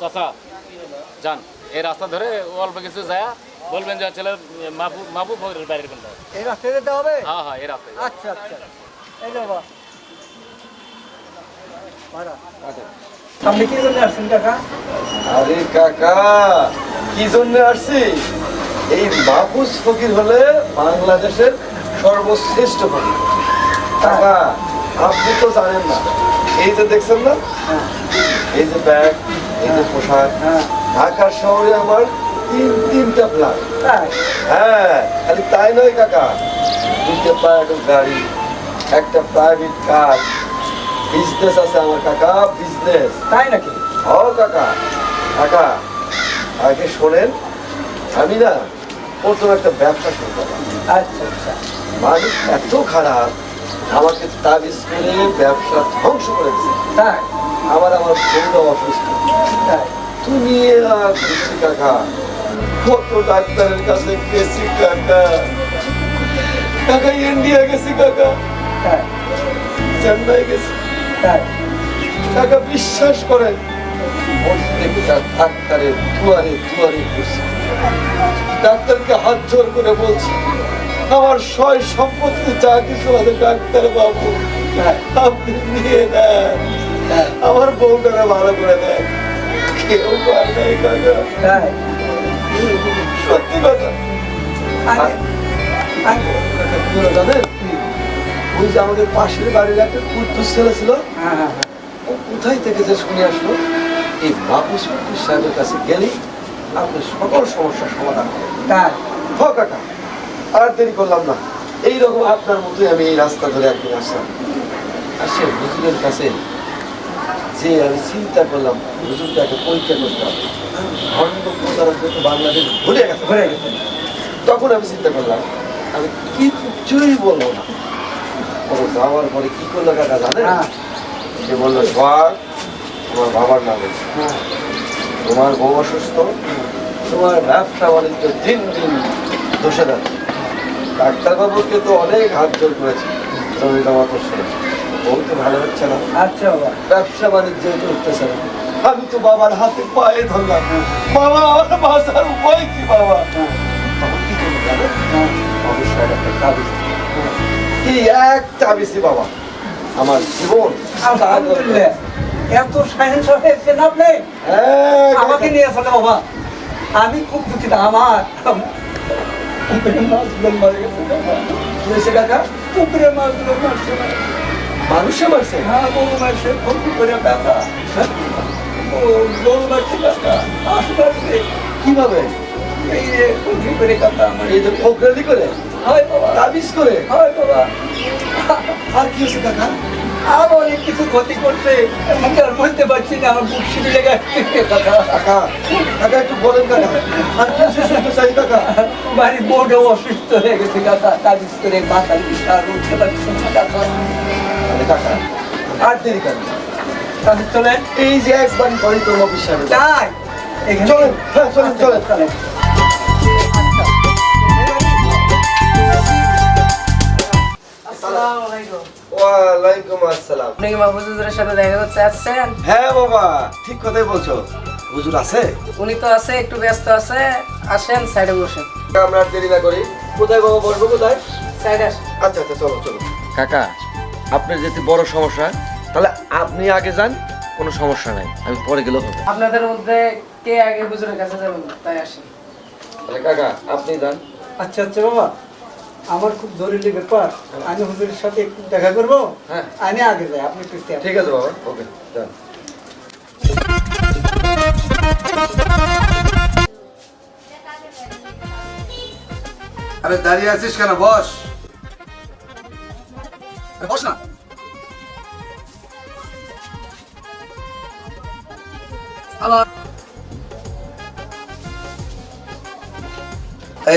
চাচা যান। এই রাস্তা ধরে অল্প কিছু যায় বলবেন যে ছেলে মাহবুব মাহবুব ফকিরের বাড়ির কোনটা? এই রাস্তায় যেতে হবে? হ্যাঁ হ্যাঁ এই রাস্তায়। আচ্ছা আচ্ছা। এই বাবা। ভাড়া আপনি কি জন্য আসছেন কাকা? আরে কাকা কি জন্য আসছি? এই মাহফুজ ফকির হলে বাংলাদেশের সর্বশ্রেষ্ঠ ফকির। কাকা আপনি তো জানেন না। এই যে দেখছেন না? এই যে ব্যাগ এই যে পোশাক। হ্যাঁ। ঢাকা শহরে আমার তিন তিনটা ফ্ল্যাট হ্যাঁ খালি তাই নয় কাকা। দুইটা প্রাইভেট গাড়ি একটা প্রাইভেট কার বিজনেস আছে আমার কাকা বিজনেস তাই নাকি? ও কাকা। কাকা আগে শোনেন আমি না প্রথম একটা ব্যবসা শুরু করলাম। আচ্ছা আচ্ছা। মানুষ এত খারাপ আমাকে তাবিজ করে ব্যবসা ধ্বংস করে দিচ্ছে তাই? আবার আমার বউটা অসুস্থ। তাই? তুমি বুঝছি কাকা কত ডাক্তারের কাছে গেছি কাকা। কাকা ইন্ডিয়া গেছি কাকা। চেন্নাই গেছি বিশ্বাস করেন প্রত্যেকটা ডাক্তারের দুয়ারে দুয়ারে ঘুরছি। ডাক্তারকে হাত জোর করে বলছি আমার সয় সম্পত্তি যা কিছু আছে ডাক্তার বাবু আপনি নিয়ে নেন। আমার বউটাকে ভালো করে দেন। কেউ তাই? সত্যি কথা। জানেন? ওই যে আমাদের পাশের বাড়ির একটা কুদ্দুস ছেলে ছিল হ্যাঁ হ্যাঁ হ্যাঁ। ও কোথায় থেকে যে শুনে আসলো এই মাহফুজ ফকির সাহেবের কাছে গেলেই আপনি সকল সমস্যার সমাধান করেন তাই? হ কাকা আর দেরি করলাম না। এইরকম আপনার মতোই আমি এই রাস্তা ধরে একদিন আসলাম। আর সে হুজুরের কাছে যে আমি চিন্তা করলাম হুজুরটাকে পরীক্ষা করতে হবে। খন্ড প্রতারক বাংলাদেশ ভুলে গেছে। ঘুরে গেছে। তখন আমি চিন্তা করলাম আমি কিচ্ছুই বলব না। ও যাওয়ার পরে কি করল কাকা জানেন? হ্যাঁ। সে বলল সোহাগ তোমার বাবার নামে হ্যাঁ। তোমার বউ অসুস্থ তোমার ব্যবসা বাণিজ্য দিন দিন দোষে যাচ্ছে। ডাক্তারবাবুকে তো অনেক হাত জোর করেছি জমি জমা করছে বউ তো ভালো হচ্ছে না। আচ্ছা বাবা। ব্যবসা বাণিজ্য তো উঠতেছে না। আমি তো বাবার হাতে পায়ে ধরলাম। বাবা আমার বাঁচার উপায় কি বাবা? হ্যাঁ। তখন কি করব হ্যাঁ। অবশ্যই একটা তাবিজ কি এক তাবিজই বাবা? আমার জীবন। আলহামদুলিল্লাহ। এত সায়েন্স হয়েছেন আপনি? হ্যাঁ, আমাকে নিয়ে আসলে বাবা আমি খুব দুঃখিত। আমার। মানুষে মারছে? হ্যাঁ বউ মারছে খুব করে ব্যথা ও মারছে ব্যথা হাত কীভাবে? এই যে করে কথা আমার। এই যে ফোকরালি করে? তাবিজ করে আর কি হয়েছে কাকা? আর অনেক কিছু ক্ষতি করছে। আমি আর বলতে পারছি না আমার বুক কাকা। কাকা একটু বলেন কাকা। আর কি হয়েছে চাই কাকা? বাড়ির বোর্ডও অসুস্থ হয়ে গেছে কাকা। তাবিজ করে উঠতে পারছি না কাকা। কাকা আর দেরি কেন? তাহলে চলেন। এই যে একবার করি তোর অফিস তাই? চলেন হ্যাঁ চলেন চলেন। চলেন। আপনি কি মাহফুজুরের সাথে দেখা করতে আসছেন? হ্যাঁ বাবা ঠিক কথাই বলছো। হুজুর আছে? উনি তো আছে একটু ব্যস্ত আছে। আসেন সাইডে বসেন। আমরা আর দেরি না করি। কোথায় বাবা বসবো কোথায়? সাইডে আসেন। আচ্ছা আচ্ছা চলো চলো। কাকা আপনার যেতে বড় সমস্যা তাহলে আপনি আগে যান কোনো সমস্যা নাই আমি পরে গেলেও হবে। আপনাদের মধ্যে কে আগে হুজুরের কাছে যাবেন? তাই আসেন। তাহলে কাকা আপনি যান। আচ্ছা আচ্ছা বাবা। আমার খুব জরুরি ব্যাপার। আমি হুজুরের সাথে একটু দেখা করব। হ্যাঁ। আমি আগে যাই আপনি একটু ঠিক আছে বাবা ওকে আরে দাঁড়িয়ে আছিস কেন? বস।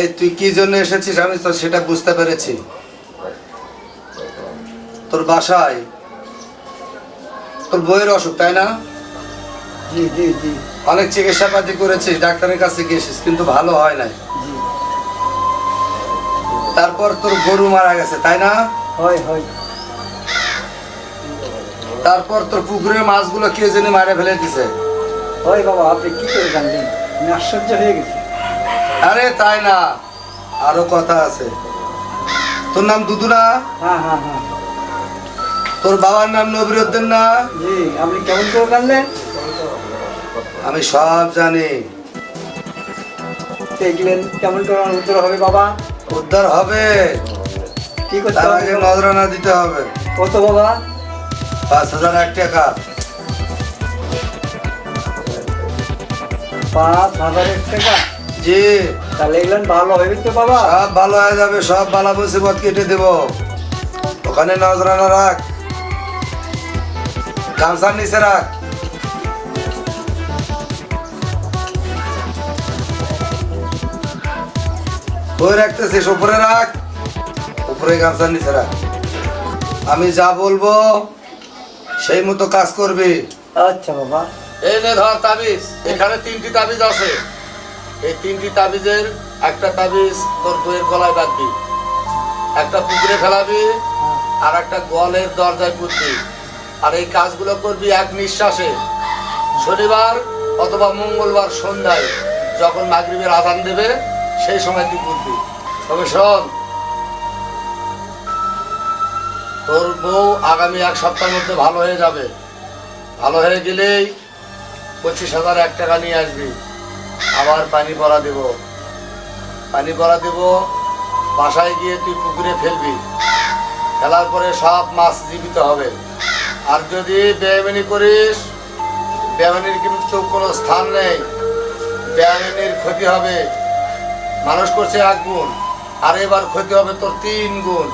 এই তুই কি জন্য এসেছিস? আমি তো সেটা বুঝতে পেরেছি। তোর বাসায়। তোর বইয়ের অসুখ তাই না? জি জি জি। অনেক চিকিৎসা পাতি করেছিস ডাক্তারের কাছে গিয়েছিস কিন্তু ভালো হয় নাই। তারপর তোর গরু মারা গেছে তাই না? হয় হয়। তারপর তোর পুকুরের মাছগুলো কে জানি মারে ফেলে দিছে? হয় বাবা আপনি কি করে জানলেন? আমি আশ্চর্য হয়ে গেছি আরে তাই না। আরও কথা আছে। তোর নাম দুদু না হ্যাঁ হ্যাঁ হ্যাঁ। তোর বাবার নাম নবিরুদ্দিন না? জি আপনি কেমন করে জানলেন? আমি সব জানি। দেখলেন কেমন করে আমার উত্তর হবে বাবা? উদ্ধার হবে। কি করতে তার আগে? নজরানা দিতে হবে। কত বাবা? পাঁচ হাজার এক টাকা। পাঁচ হাজারের টাকা? জি। তাহলে ভালো হবে তো বাবা। সব ভালো হয়ে যাবে সব বালা মুসিবত কেটে দেব। ওখানে নজরানা রাখ। গামছার নিচে রাখ। ওই রাখতেছিস উপরে রাখ। উপরে গামছার নিচে রাখ। আমি যা বলব সেই মতো কাজ করবি। আচ্ছা বাবা। এই নে ধর তাবিজ এখানে তিনটি তাবিজ আছে। এই তিনটি তাবিজের একটা তাবিজ তোর বইয়ের গলায় বাঁধবি। একটা পুকুরে ফেলাবি, আর একটা গলের দরজায় পুঁতবি। আর এই কাজগুলো করবি এক নিঃশ্বাসে। শনিবার অথবা মঙ্গলবার সন্ধ্যায় যখন মাগরিবের আদান দেবে, সেই সময় তুই পুঁতবি। তবে শোন, তোর বউ আগামী এক সপ্তাহের মধ্যে ভালো হয়ে যাবে। ভালো হয়ে গেলেই পঁচিশ হাজার এক টাকা নিয়ে আসবি। আবার পানি পরা দেব। পানি পরা দেব বাসায় গিয়ে তুই পুকুরে ফেলবি। ফেলার পরে সব মাছ জীবিত হবে। আর যদি বেয়ামিনি করিস বেয়ামিনির কিন্তু কোনো স্থান নেই। বেয়ামিনির ক্ষতি হবে। মানুষ করছে এক গুণ আর এবার ক্ষতি হবে তোর তিন গুণ।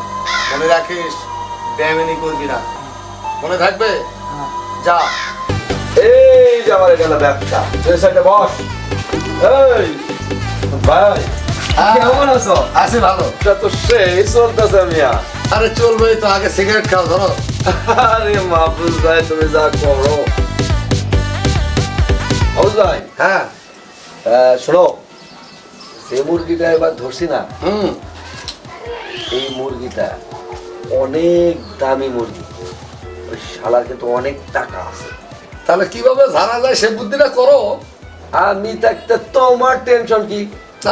মনে রাখিস বেয়ামিনি করবি না। মনে থাকবে? যা। এই যে আমার গেল ব্যবসা। বস। এই ভাই কেমন আছো আছে ভালো তো সেই চলতেছে মিয়া আরে চলবে তো সিগারেট খাও ধরো আরে মাহফুজ ভাই তুমি যা করো হাউস ভাই হ্যাঁ শোনো যে মুরগিটা এবার ধরছি না হুম এই মুরগিটা অনেক দামি মুরগি ওই শালার কিন্তু অনেক টাকা আছে তাহলে কীভাবে জানা যায় সে বুদ্ধিটা করো আমি থাকতে তোমার টেনশন কি?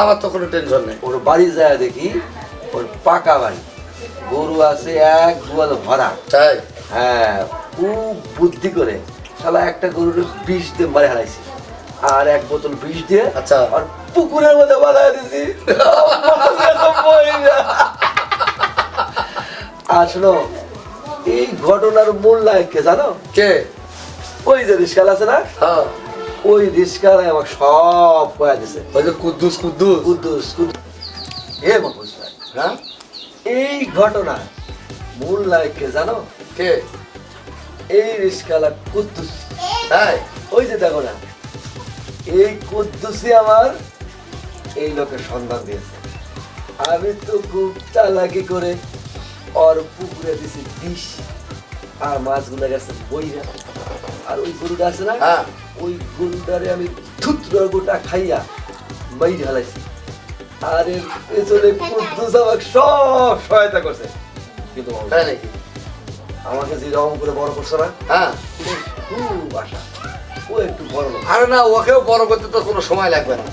আমার তো কোনো টেনশন নেই। ওর বাড়ি যায় দেখি ওর পাকা বাড়ি। গরু আছে এক দুয়াল ভরা। তাই? হ্যাঁ খুব বুদ্ধি করে। শালা একটা গরুর বিষ দিয়ে মারে হারাইছি। আর এক বোতল বিষ দিয়ে আচ্ছা। আর পুকুরের মধ্যে বাঁধাই দিছি। শোনো এই ঘটনার মূল নায়ককে জানো? কে? ওই যে রিস্কাল আছে না? হ্যাঁ। ওই রিস্কালে আমাকে সব কয়া দিছে। ওই যে কুদ্দুস কুদ্দুস। কুদ্দুস কুদ্দুস। হে মফুজ ভাই হ্যাঁ? এই ঘটনা মূল নায়ককে জানো? কে? এই রিস্কালা কুদ্দুস। তাই ওই যে দেখো না এই কুদ্দুসই আমার এই লোকের সন্ধান দিয়েছে। আমি তো খুব চালাকি করে ওর পুকুরে দিছি বিষ আর মাছগুলো গেছে বইরা। আর ওই গরুটা আছে না? হ্যাঁ। ওই গরুটারে আমি থুতরা গোটা খাইয়া মাই ঢালাইছি। আর এর পেছনে কুদ্দুস আমাকে সব সহায়তা করছে। কিন্তু আমাকে যে রকম করে বড় করছ না? হ্যাঁ। খুব আশা। ও একটু বড় আরে না ওকেও বড় করতে তো কোনো সময় লাগবে না।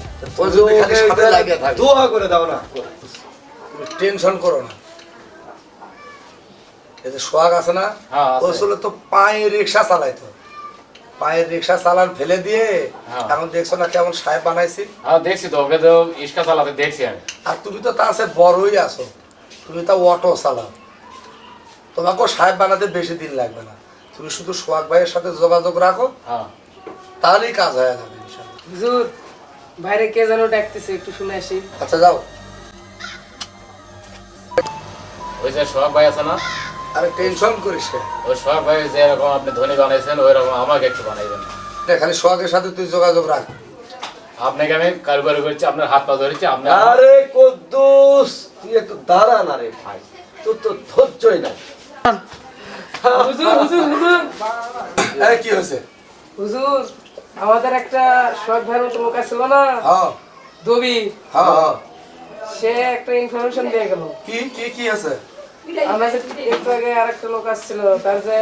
দোয়া করে দাও না। টেনশন করো না। এই যে সোহাগ আছে না হ্যাঁ, আছে। ও আসলে তো পায়ে রিক্সা চালাইতো। পায়ের রিক্সা চালান ফেলে দিয়ে হ্যাঁ। এখন দেখছ না কেমন সাহেব বানাইছি? হ্যাঁ দেখছি তো ওকে তো ইস্কা চালাতে দেখছি আমি। আর তুমি তো তার সে বড়ই আছো। তুমি তা অটো চালাও। তোমাকেও সাহেব বানাতে বেশি দিন লাগবে না। তুমি শুধু সোহাগ ভাইয়ের সাথে যোগাযোগ রাখো। হ্যাঁ। তাহলেই কাজ হয়ে যাবে। হুজুর বাইরে কে যেন ডাকতেছে একটু শুনে আসি। আচ্ছা যাও। ওই যে সোহাগ ভাই আছে না? আরে টেনশন করিস না। ওই সোহাগ ভাই যেরকম আপনি ধনী বানাইছেন ওই রকম আমাকে একটু বানাইবেন না, খালি সোহাগের সাথে তুই যোগাযোগ রাখ। আপনাকে আমি কারবারি করছি আপনার হাত পা ধরেছি আপনি আরে কদ্দুস তুই একটু দাঁড়া না রে ভাই। তোর তো ধৈর্যই নাই। হুজুর হুজুর হুজুর। এই কি হয়েছে? হুজুর আমাদের একটা শখ ভাইয়ের মতো লোক ছিল না হ্যাঁ। দবি। হ্যাঁ হ্যাঁ। সে একটা ইনফরমেশন দিয়ে গেল। কি কি কি আছে? আমরা যে একটু আগে আর লোক আসছিল তার যে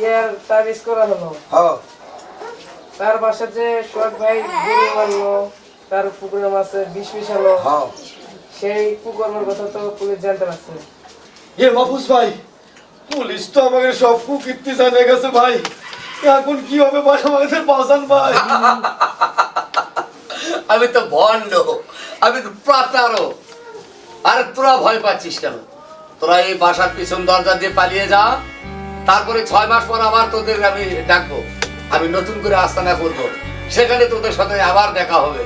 ইয়ার তাবিজ করা হলো। হ্যাঁ। তার বাসার যে শখ ভাই গরু মারলো তার পুকুরে মাছে বিষ মিশালো হ্যাঁ। সেই কুকর্মের কথা তো পুলিশ জানতে পারছে। এ মাহফুজ ভাই পুলিশ তো আমাকে সব কুকীর্তি জানে গেছে ভাই। এখন কি হবে ভাই আমাদের বাঁচান ভাই? আমি তো ভণ্ড আমি তো প্রাতারও আর তোরা ভয় পাচ্ছিস কেন? তোরা এই বাসার পিছন দরজা দিয়ে পালিয়ে যা। তারপরে ছয় মাস পর আবার তোদের আমি ডাকবো। আমি নতুন করে আস্তানা করব। সেখানে তোদের সাথে আবার দেখা হবে।